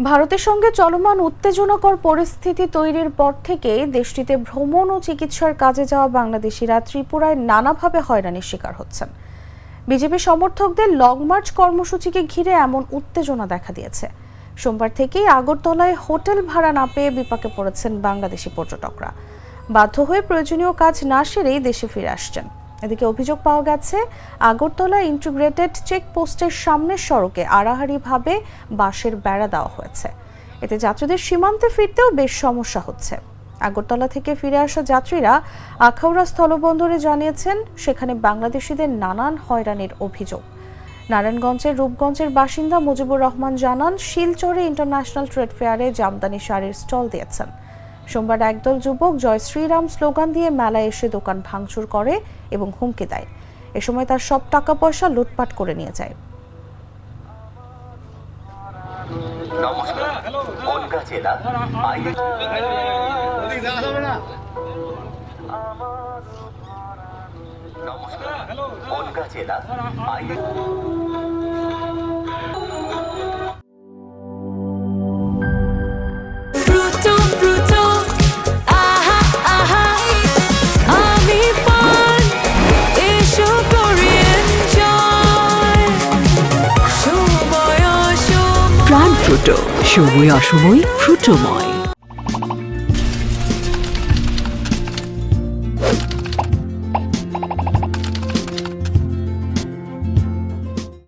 ভারতের সঙ্গে চলমান উত্তেজনাকর পরিস্থিতি তৈরির পর থেকে দেশটিতে ভ্রমণ ও চিকিৎসার কাজে যাওয়া বাংলাদেশিরা ত্রিপুরায় নানাভাবে হয়রানির শিকার হচ্ছেন। বিজেপি সমর্থকদের লং মার্চ কর্মসূচিকে ঘিরে এমন উত্তেজনা দেখা দিয়েছে। সোমবার থেকেই আগরতলায় হোটেল ভাড়া না পেয়ে বিপাকে পড়েছেন বাংলাদেশি পর্যটকরা। বাধ্য হয়ে প্রয়োজনীয় কাজ না সেরেই দেশে ফিরে আসছেন। এদিকে অভিযোগ পাওয়া গেছে, আগরতলা ইন্টিগ্রেটেড চেকপোস্টের সামনের সড়কে আড়াহারিভাবে বাঁশের বেড়া দেওয়া হয়েছে। এতে যাত্রীদের সীমান্তে ফিরতেও বেশ সমস্যা হচ্ছে। আগরতলা থেকে ফিরে আসা যাত্রীরা আখাউড়া স্থলবন্দরে জানিয়েছেন, সেখানে বাংলাদেশিদের নানান হয়রানির অভিযোগ। নারায়ণগঞ্জের রূপগঞ্জের বাসিন্দা মুজিবুর রহমান জানান, শিলচরে ইন্টারন্যাশনাল ট্রেড ফেয়ারে জামদানি শাড়ির স্টল দিয়েছেন। সোমবার একদল যুবক জয় শ্রীরাম স্লোগান দিয়ে মেলায় এসে দোকান ভাঙচুর করে এবং হুমকি দেয়। এ সময় তার সব টাকা পয়সা লুটপাট করে নিয়ে যায়। নমস্কার। ফ্রুটো সময় অসময় ফ্রুটোময়